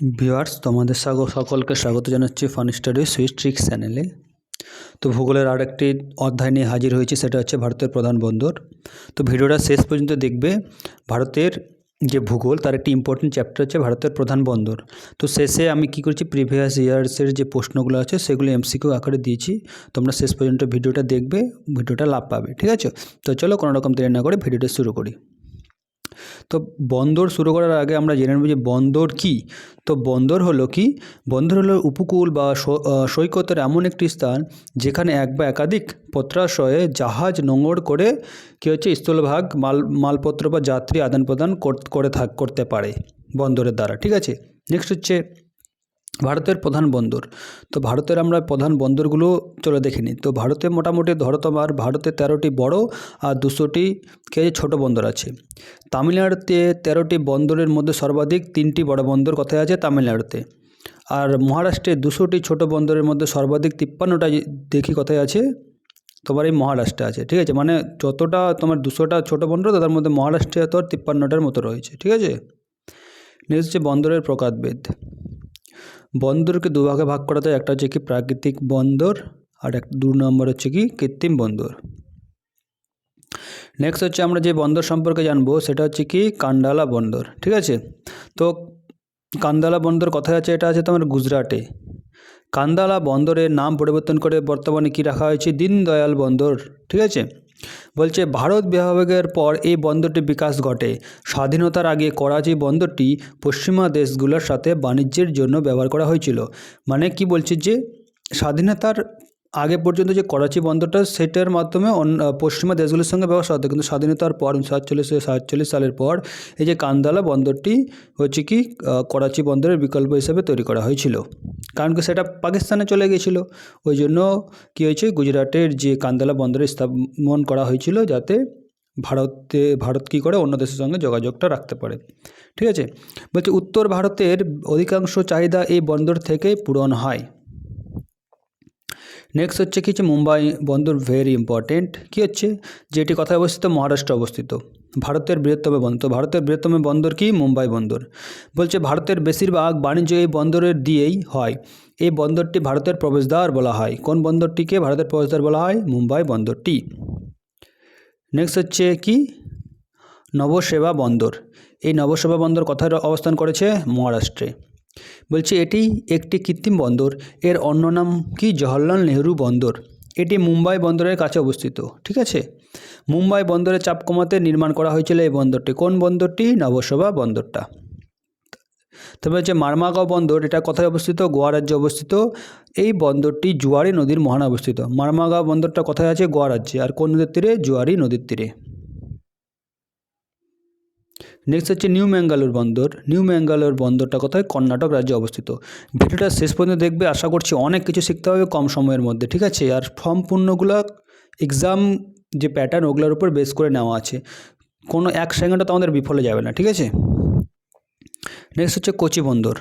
Viewers, তোমাদের সকলকে স্বাগত জানাচ্ছি ফান স্টাডি সুইচ ট্রিক্স চ্যানেলে। তো ভূগোলের আর একটি অধ্যায় নিয়ে হাজির হয়েছি, সেটা হচ্ছে ভারতের প্রধান বন্দর। তো ভিডিওটা শেষ পর্যন্ত দেখবে, ভারতের যে ভূগোল, তার একটি ইম্পর্টেন্ট চ্যাপ্টার হচ্ছে ভারতের প্রধান বন্দর। তো শেষে আমি কী করছি প্রিভিয়াস ইয়ার্সের যে প্রশ্নগুলো আছে, সেগুলো এমসিকিউ আকারে দিয়েছি। তোমরা শেষ পর্যন্ত ভিডিওটা দেখবে, ভিডিওটা লাভ পাবে, ঠিক আছে? তো চলো কোনো রকম দেরি না করে ভিডিওটা শুরু করি। তো বন্দর শুরু করার আগে আমরা জেনে নেব যে বন্দর কি? তো বন্দর হলো কি? বন্দর হলো উপকূল বা সৈকতের এমন একটি স্থান যেখানে এক বা একাধিক পত্রাশয়ে জাহাজ নোঙর করে কী হচ্ছে, স্থলভাগ, মাল, মালপত্র বা যাত্রী আদান প্রদান করে থাক, করতে পারে বন্দরের দ্বারা, ঠিক আছে? নেক্সট হচ্ছে ভারতের প্রধান বন্দর। তো ভারতের আমরা প্রধান বন্দরগুলো চলে দেখিনি তো ভারতে মোটামুটি ধরো তোমার ভারতে তেরোটি বড় আর দুশোটি কে ছোট বন্দর আছে। তামিলনাড়ুতে তেরোটি বন্দরের মধ্যে সর্বাধিক তিনটি বড় বন্দর কোথায় আছে? তামিলনাড়ুতে। আর মহারাষ্ট্রে দুশোটি ছোট বন্দরের মধ্যে সর্বাধিক তিপ্পান্নটা দেখি কথায় আছে? তোমার এই মহারাষ্ট্রে আছে। ঠিক আছে? মানে যতটা তোমার দুশোটা ছোট বন্দর, তার মধ্যে মহারাষ্ট্রে তো তিপ্পান্নটার মতো রয়েছে। ঠিক আছে? নেক্সট হচ্ছে বন্দরের প্রকারভেদ। বন্দরকে দুভাগে ভাগ করা যায়। একটা হচ্ছে কি প্রাকৃতিক বন্দর, আর এক দু নম্বর হচ্ছে কি কৃত্রিম বন্দর। নেক্সট হচ্ছে আমরা যে বন্দর সম্পর্কে জানব, সেটা হচ্ছে কি কান্ডালা বন্দর, ঠিক আছে? তো কান্দালা বন্দর কোথায় আছে? এটা আছে তোমার গুজরাটে। কান্দালা বন্দরের নাম পরিবর্তন করে বর্তমানে কি রাখা হয়েছে? দীনদয়াল বন্দর, ঠিক আছে? বলছে, ভারত বিভাগের পর এই বন্দরটি বিকাশ ঘটে। স্বাধীনতার আগে করাচি বন্দরটি পশ্চিমা দেশগুলোর সাথে বাণিজ্যের জন্য ব্যবহার করা হয়েছিল। মানে কি বলছে যে, স্বাধীনতার আগে পর্যন্ত যে করাচি বন্দরটা, সেটার মাধ্যমে অন্য পশ্চিমা দেশগুলোর সঙ্গে ব্যবসা হতো কিন্তু স্বাধীনতার পর উনিশশো সাতচল্লিশ সাতচল্লিশ সালের পর এই যে কান্দালা বন্দরটি হচ্ছে কি করাচি বন্দরের বিকল্প হিসেবে তৈরি করা হয়েছিল। কারণ কি সেটা পাকিস্তানে চলে গিয়েছিল। ওই জন্য কী হয়েছে, গুজরাটের যে কান্দালা বন্দরে স্থাপন করা হয়েছিল, যাতে ভারতে, ভারত কী করে অন্য দেশের সঙ্গে যোগাযোগটা রাখতে পারে। ঠিক আছে? বলছে, উত্তর ভারতের অধিকাংশ চাহিদা এই বন্দর থেকে পূরণ হয়। নেক্সট হচ্ছে কিছু মুম্বাই বন্দর ভেরি ইম্পর্টেন্ট কী হচ্ছে? যেটি কথায় অবস্থিত, মহারাষ্ট্রে অবস্থিত। ভারতের বৃহত্তম বন্দর। ভারতের বৃহত্তম বন্দর কি? মুম্বাই বন্দর। বলছে ভারতের বেশিরভাগ বাণিজ্য এই বন্দরের দিয়েই হয়। এই বন্দরটি ভারতের প্রবেশদ্বার বলা হয়। কোন বন্দরটিকে ভারতের প্রবেশদ্বার বলা হয়? মুম্বাই বন্দরটি। নেক্সট হচ্ছে কি? নবসেবা বন্দর। এই নবসেবা বন্দর কোথায় অবস্থান করেছে? মহারাষ্ট্রে। বলছে, এটি একটি কৃত্রিম বন্দর। এর অন্য নাম কি? জওহরলাল নেহরু বন্দর। এটি মুম্বাই বন্দরের কাছে অবস্থিত, ঠিক আছে? মুম্বাই বন্দরের চাপ কমাতে নির্মাণ করা হয়েছিল এই বন্দরটি। কোন বন্দরটি? নবসভা বন্দরটা। তবে হচ্ছে মারমাগাঁও বন্দর, এটা কোথায় অবস্থিত? গোয়া রাজ্যে অবস্থিত। এই বন্দরটি জুয়ারি নদীর মহানে অবস্থিত। মারমাগাঁও বন্দরটা কোথায় আছে? গোয়া রাজ্যে। আর কোন নদীর তীরে? জুয়ারি নদীর তীরে। নেক্সট হচ্ছে নিউ ম্যাঙ্গালোর বন্দর। নিউ ম্যাঙ্গালোর বন্দরটা কোথায়? কর্ণাটক রাজ্যে অবস্থিত। ভিডিওটা শেষ পর্যন্ত দেখবে। আশা করছি অনেক কিছু শিখতে হবে কম সময়ের মধ্যে, ঠিক আছে? আর ফর্ম সম্পূর্ণগুলো এক্সাম যে প্যাটার্ন ওগুলোর উপর বেস করে নেওয়া আছে। কোনো এক সেকেন্ডও তোমাদের বিফলে যাবে না, ঠিক আছে? নেক্সট হচ্ছে কোচি বন্দর।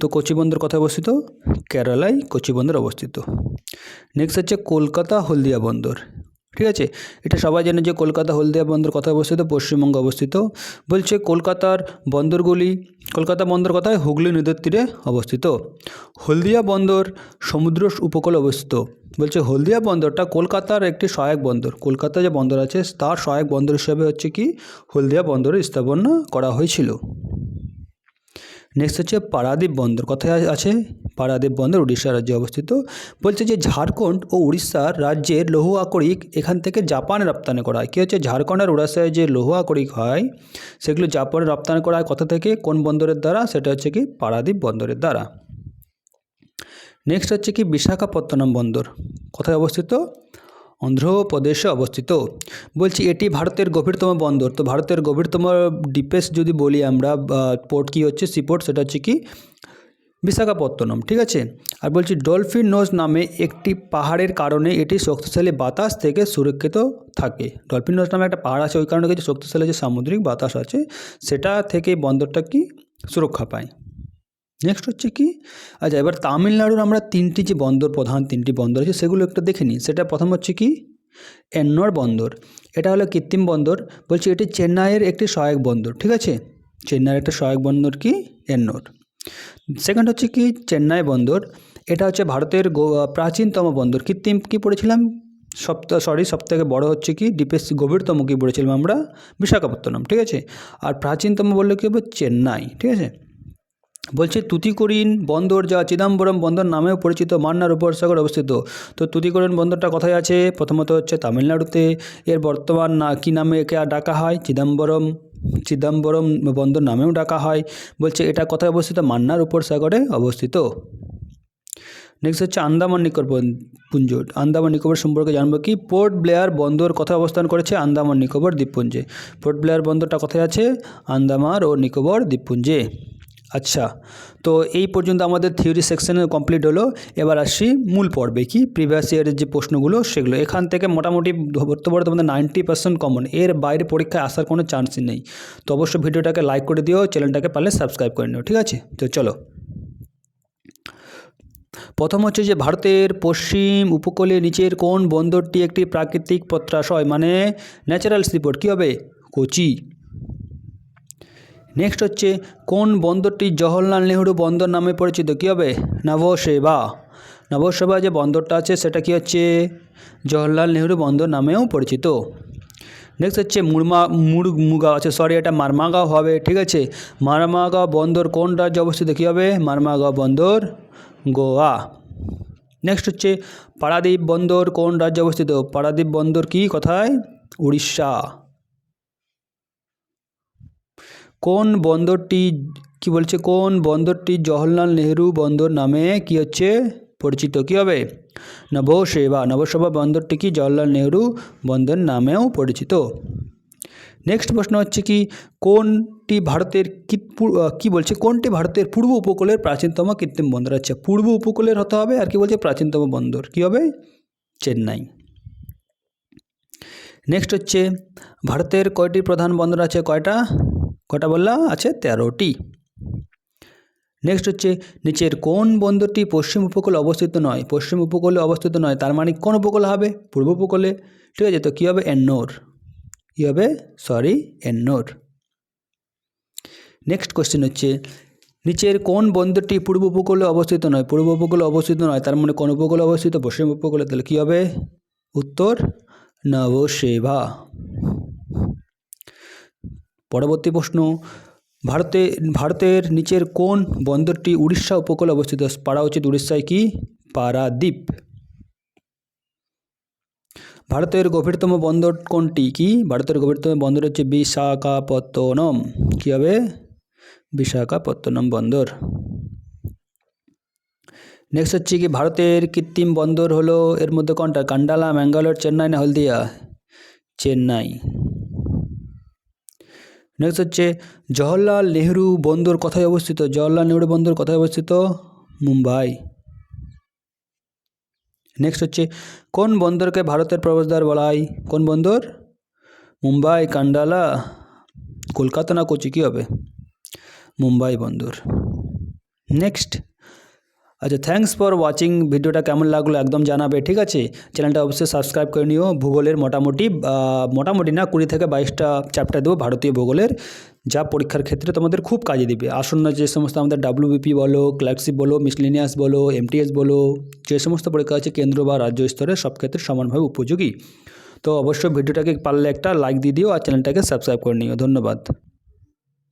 তো কোচি বন্দর কোথায় অবস্থিত? কেরালায় কোচি বন্দর অবস্থিত। নেক্সট হচ্ছে কলকাতা হলদিয়া বন্দর। ঠিক আছে? এটা সবাই জানে যে কলকাতা হলদিয়া বন্দর কোথায় অবস্থিত? পশ্চিমবঙ্গে অবস্থিত। বলছে কলকাতার বন্দরগুলি, কলকাতা বন্দর কোথায়? হুগলি নদীর তীরে অবস্থিত। হলদিয়া বন্দর সমুদ্র উপকূলে অবস্থিত। বলছে হলদিয়া বন্দরটা কলকাতার একটি সহায়ক বন্দর। কলকাতা যে বন্দর আছে, তার সহায়ক বন্দর হিসেবে হচ্ছে কি? হলদিয়া বন্দরের স্থাপন করা হয়েছিল। নেক্সট হচ্ছে পারাদ্বীপ বন্দর। কোথায় আছে? পারাদ্বীপ বন্দর, উড়িষ্যা রাজ্যে অবস্থিত। বলছে যে ঝাড়খণ্ড ও উড়িষ্যার রাজ্যের লৌহ আকরিক এখান থেকে জাপানে রপ্তানি করা হয়। কী হচ্ছে? ঝাড়খণ্ড আর উড়িষ্যায় যে লৌহ আকরিক হয়, সেগুলো জাপানে রপ্তানি করা হয়। কোথা থেকে? কোন বন্দরের দ্বারা? সেটা হচ্ছে কি পারাদ্বীপ বন্দরের দ্বারা। নেক্সট হচ্ছে কি বিশাখাপত্তনম বন্দর। কোথায় অবস্থিত? অন্ধ্রপ্রদেশে অবস্থিত। বলছি এটি ভারতের গভীরতম বন্দর। তো ভারতের গভীরতম ডিপেস্ট যদি বলি আমরা পোর্ট কি হচ্ছে? সিপোর্ট সেটা হচ্ছে কি? বিশাখাপত্তনম, ঠিক আছে? আর বলছি ডলফিন নোজ নামে একটি পাহাড়ের কারণে এটি শক্তিশালী বাতাস থেকে সুরক্ষিত থাকে। ডলফিন নোজ নামে একটা পাহাড় আছে, ওই কারণে কিছু শক্তিশালী যে সামুদ্রিক বাতাস আছে, সেটা থেকে বন্দরটা কি? সুরক্ষা পায়। নেক্সট হচ্ছে কি? আচ্ছা এবার তামিলনাড়ুর আমরা তিনটি যে বন্দর, প্রধান তিনটি বন্দর আছে, সেগুলো একটু দেখে নিই। সেটা প্রথম হচ্ছে কি? এন্নর বন্দর। এটা হলো কৃত্রিম বন্দর। বলছি এটি চেন্নাইয়ের একটি সহায়ক বন্দর, ঠিক আছে? চেন্নাইয়ের একটা সহায়ক বন্দর কি? এন্নর। সেকেন্ড হচ্ছে কি? চেন্নাই বন্দর। এটা হচ্ছে ভারতের প্রাচীনতম বন্দর। কৃত্রিম কী পড়েছিলাম? সপ্ত সরি সব থেকে বড়ো হচ্ছে কি? ডিপেস গভীরতম কী পড়েছিলাম আমরা? বিশাখাপত্তনম, ঠিক আছে? আর প্রাচীনতম বললে কী হবে? চেন্নাই, ঠিক আছে? বলছে, তুতিকোরিন বন্দর যা চিদাম্বরম বন্দর নামেও পরিচিত মান্নার উপসাগর অবস্থিত। তো তুতিকোরিন বন্দরটা কোথায় আছে? প্রথমত হচ্ছে তামিলনাড়ুতে। এর বর্তমান না, কী নামে একে আর ডাকা হয়? চিদাম্বরম চিদাম্বরম বন্দর নামেও ডাকা হয়। বলছে, এটা কোথায় অবস্থিত? মান্নার উপসাগরে অবস্থিত। নেক্সট হচ্ছে আন্দামান নিকোবর পুঞ্জ। আন্দামান নিকোবর সম্পর্কে জানব কি? পোর্ট ব্লেয়ার বন্দর কোথায় অবস্থান করেছে? আন্দামান নিকোবর দ্বীপপুঞ্জে। পোর্ট ব্লেয়ার বন্দরটা কোথায় আছে? আন্দামান ও নিকোবর দ্বীপপুঞ্জে। আচ্ছা তো এই পর্যন্ত আমাদের থিওরি সেকশনে কমপ্লিট হলো। এবার আসছি মূল পর্বে কি? প্রিভিয়াস ইয়ারের যে প্রশ্নগুলো, সেগুলো। এখান থেকে মোটামুটি পারো তোমাদের নাইনটি পার্সেন্ট কমন এর বাইরে পরীক্ষায় আসার কোনো চান্সই নেই। তো অবশ্যই ভিডিওটাকে লাইক করে দিও চ্যানেলটাকে পারলে সাবস্ক্রাইব করে নিও, ঠিক আছে? তো চলো। প্রথম হচ্ছে যে ভারতের পশ্চিম উপকূলে নিচের কোন বন্দরটি একটি প্রাকৃতিক পত্রাশয়? মানে ন্যাচারাল সিপোর্ট কী হবে? কোচি। নেক্সট হচ্ছে, কোন বন্দরটি জওহরলাল নেহরু বন্দর নামে পরিচিত? কী হবে? নবসেবা। নবসেবা যে বন্দরটা আছে, সেটা কি হচ্ছে? জওহরলাল নেহরু বন্দর নামেও পরিচিত। নেক্সট হচ্ছে, মুরমা মুর মুরমুগা আছে সরি এটা মারমাগাঁও হবে, ঠিক আছে? মারমাগাঁও বন্দর কোন রাজ্যে অবস্থিত? কী হবে? মারমাগাঁও বন্দর গোয়া। নেক্সট হচ্ছে, পারাদ্বীপ বন্দর কোন রাজ্যে অবস্থিত? পারাদ্বীপ বন্দর কি? কোথায়? উড়িষ্যা। কোন বন্দরটি, কি বলছে, কোন বন্দরটি জওহরলাল নেহরু বন্দর নামে কি হচ্ছে, পরিচিত কি হবে? নবসেবা নবসেবা বন্দরটি কি জওহরলাল নেহরু বন্দর নামেও পরিচিত? নেক্সট প্রশ্ন হচ্ছে কি, কোনটি ভারতের কি বলছে, কোনটি ভারতের পূর্ব উপকূলের প্রাচীনতম কৃত্রিম বন্দর? আচ্ছা পূর্ব উপকূলের হতে হবে আর কি বলছে, প্রাচীনতম বন্দর। কি হবে? চেন্নাই। নেক্সট হচ্ছে, ভারতের কয়টি প্রধান বন্দর আছে, কয়টা? কয়টা বললাম আছে তেরোটি। নেক্সট হচ্ছে, নিচের কোন বন্দরটি পশ্চিম উপকূলে অবস্থিত নয়? পশ্চিম উপকূলে অবস্থিত নয়, তার মানে কোন উপকূলে হবে? পূর্ব উপকূলে। ঠিক আছে, তো কী হবে? এন্নোর। কী হবে? সরি এন্নোর। নেক্সট কোশ্চেন হচ্ছে, নিচের কোন বন্দরটি পূর্ব উপকূলে অবস্থিত নয়? পূর্ব উপকূলে অবস্থিত নয়, তার মানে কোন উপকূলে অবস্থিত? পশ্চিম উপকূলে, তাহলে কী হবে? উত্তর, নবসেবা। পরবর্তী প্রশ্ন, ভারতে, ভারতের নিচের কোন বন্দরটি উড়িষ্যা উপকূলে অবস্থিত? পারা উচিত উড়িষ্যায় কি? পারাদ্বীপ। ভারতের গভীরতম বন্দর কোনটি কি? ভারতের গভীরতম বন্দর হচ্ছে বিশাখাপত্তনম। কী হবে? বিশাখাপত্তনম বন্দর। নেক্সট হচ্ছে কি, ভারতের কৃত্রিম বন্দর হলো, এর মধ্যে কোনটা? কান্ডালা, ম্যাঙ্গালোর, চেন্নাই না হলদিয়া? চেন্নাই। নেক্সট হচ্ছে জওহরলাল নেহরু বন্দর কথায় অবস্থিত? জওহরলাল নেহরু বন্দর কথায় অবস্থিত? মুম্বাই। নেক্সট হচ্ছে কোন বন্দরকে ভারতের প্রবেশদ্বার বলা হয়? কোন বন্দর? মুম্বাই, কান্ডালা, কলকাতা না কোচি? কী হবে? মুম্বাই বন্দর। নেক্সট আচ্ছা থ্যাঙ্কস ফর ওয়াচিং ভিডিওটা কেমন লাগল একদম জানাবে, ঠিক আছে? চ্যানেলটা অবশ্যই সাবস্ক্রাইব করে নিও, ভূগোলের মোটামুটি মোটামুটি না কুড়ি থেকে বাইশটা চ্যাপ্টার দেবো ভারতীয় ভূগোলের, যা পরীক্ষার ক্ষেত্রে তোমাদের খুব কাজে দিবে। আসন্ন যে সমস্ত আমাদের ডাব্লিউবিপি বলো ক্লার্কশিপ বলো মিসলিনিয়াস বলো এমটিএস বলো, যে সমস্ত পরীক্ষা আছে কেন্দ্র বা রাজ্য স্তরে সব ক্ষেত্রে সমানভাবে উপযোগী। তো অবশ্যই ভিডিওটাকে পারলে একটা লাইক দিয়ে দিও আর চ্যানেলটাকে সাবস্ক্রাইব করে নিও। ধন্যবাদ।